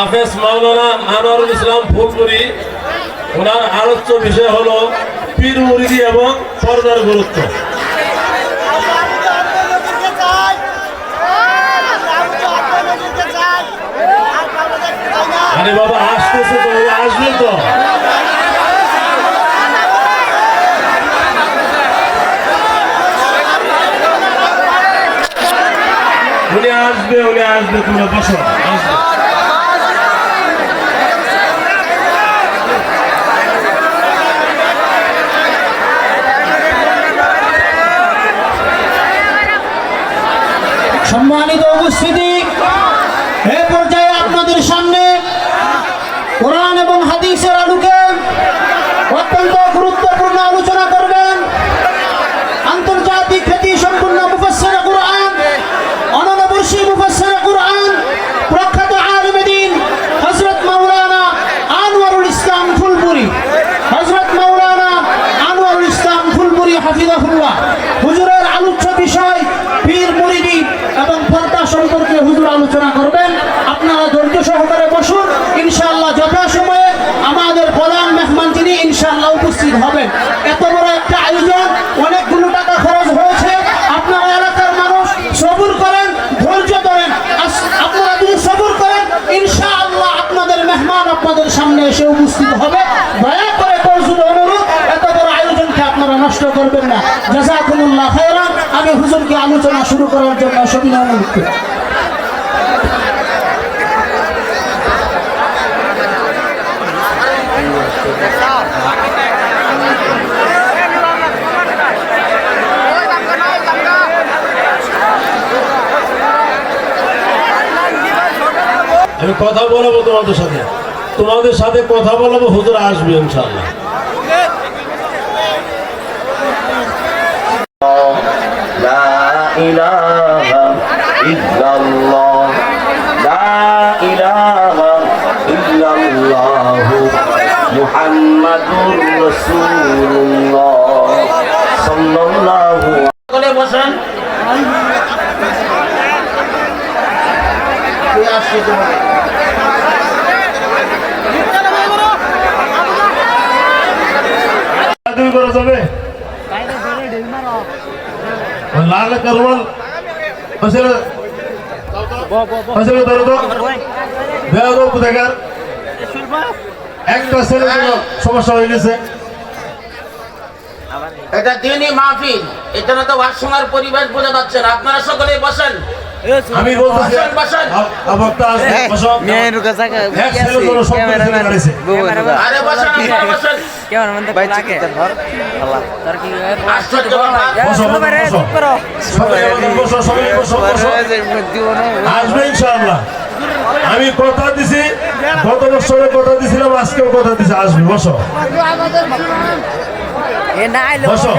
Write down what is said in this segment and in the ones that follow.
হাফেজ মাওলানা আনোয়ারুল ইসলাম ফুলপুরি ওনার আলোচ্য বিষয় হলো পীর মুরিদি এবং পর্দার গুরুত্ব। আরে বাবা, আসতেছে তো আসবে তো। উনি আসবে উনি আসবে, তোমরা বসো, আসবে। সম্মানিত উপস্থিতি। এ পর্যায়ে আপনাদের সামনে কোরআন এবং হাদিসের আলোকে অত্যন্ত গুরুত্বপূর্ণ আলোচনা করবেন। আন্তর্জাতিক খ্যাতি সম্পূর্ণ মুফাসসির কোরআন অননবর্ষী মুফাসসির কোরআন, প্রখ্যাত আলেমে হজরত মাওলানা আনোয়ারুল ইসলাম ফুলপুরি। হজরত মাওলানা আনোয়ারুল ইসলাম ফুলপুরি হাফিজাহুল্লাহ। হুজুরের আলোচ্য বিষয় পীর মুরিদি এবং পর্দা সম্পর্কে হুজুর আলোচনা করবেন আপনারা ধৈর্য সহকারে বসুন ইনশাআল্লাহ যথাসময়ে আমাদের প্রধান মেহমান যিনি ইনশাআল্লাহ উপস্থিত হবেন এত বড় একটা আয়োজন অনেকগুলো টাকা খরচ হয়েছে আপনারা এলাকার মানুষ সবুর করেন ধৈর্য ধরেন আস- আপনারা যদি সবুর করেন ইনশাআল্লাহ আপনাদের মেহমান আপনাদের সামনে এসে উপস্থিত হবে। দয়া করে কৌশুল অনুরোধ, এত বড় আয়োজনকে আপনারা নষ্ট করবেন না। জাজাকুমুল্লাহ খায়রান। আমি হুজুরকে আলোচনা শুরু করার জন্য সবিনয় অনুরোধ আমি কথা বলব তোমাদের সাথে। তোমাদের সাথে কথা বলব হুজুর আসবে ইনশাল্লাহ বসেন। আসছে তুমি করা যাবে। লাল কারওয়াল আসলে আসলে ধরো তো। দেওয়া কোথাকার একটা ছেলে সমস্যা হয়ে গেছে। এটা দিনই মাহফিল। এখানে তো ওয়াজ শোনার পরিবেশ বোঝা যাচ্ছে না। আপনারা সকলে বসেন। আমি বলতেছি বসেন, বসেন। মেয়ের কাছে গাড়িছে আরে বসেন আপনারা বসেন। কেমন লাগে? তোর কি আসবে ইনশাআল্লাহ। আমি কথা দিছি গত বছরে কথা দিছিলাম আজকেও কথা দিছি আসবে বসো। বসো।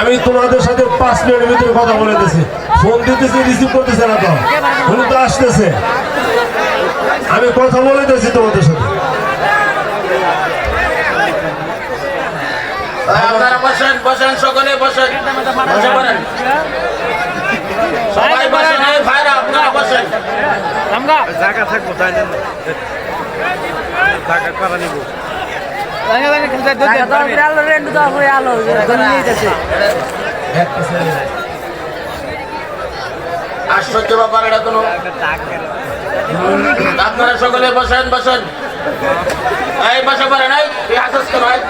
আমি তোমাদের সাথে পাঁচ মিনিটের ভিতরে কথা বলে দিছি। ফোন দিতেছে রিসিভ করতেছে না তো। উনি তো আসতেছে। আমি কথা বলে দিয়েছি তোমাদের সাথে। আপনারা বসেন বসেন সকলে বসেন। বসে পড়েন। সবাই বসেন এই ভাইরা আপনারা বসেন। আলো রেন্ডু দাও হয়ে আলো যাচ্ছে। আশ্চর্য ব্যাপার, এটা কোনো আপনারা সকলে বসেন বসেন এই, বসে পড়েন, এই তুই আসিস কেন, এই?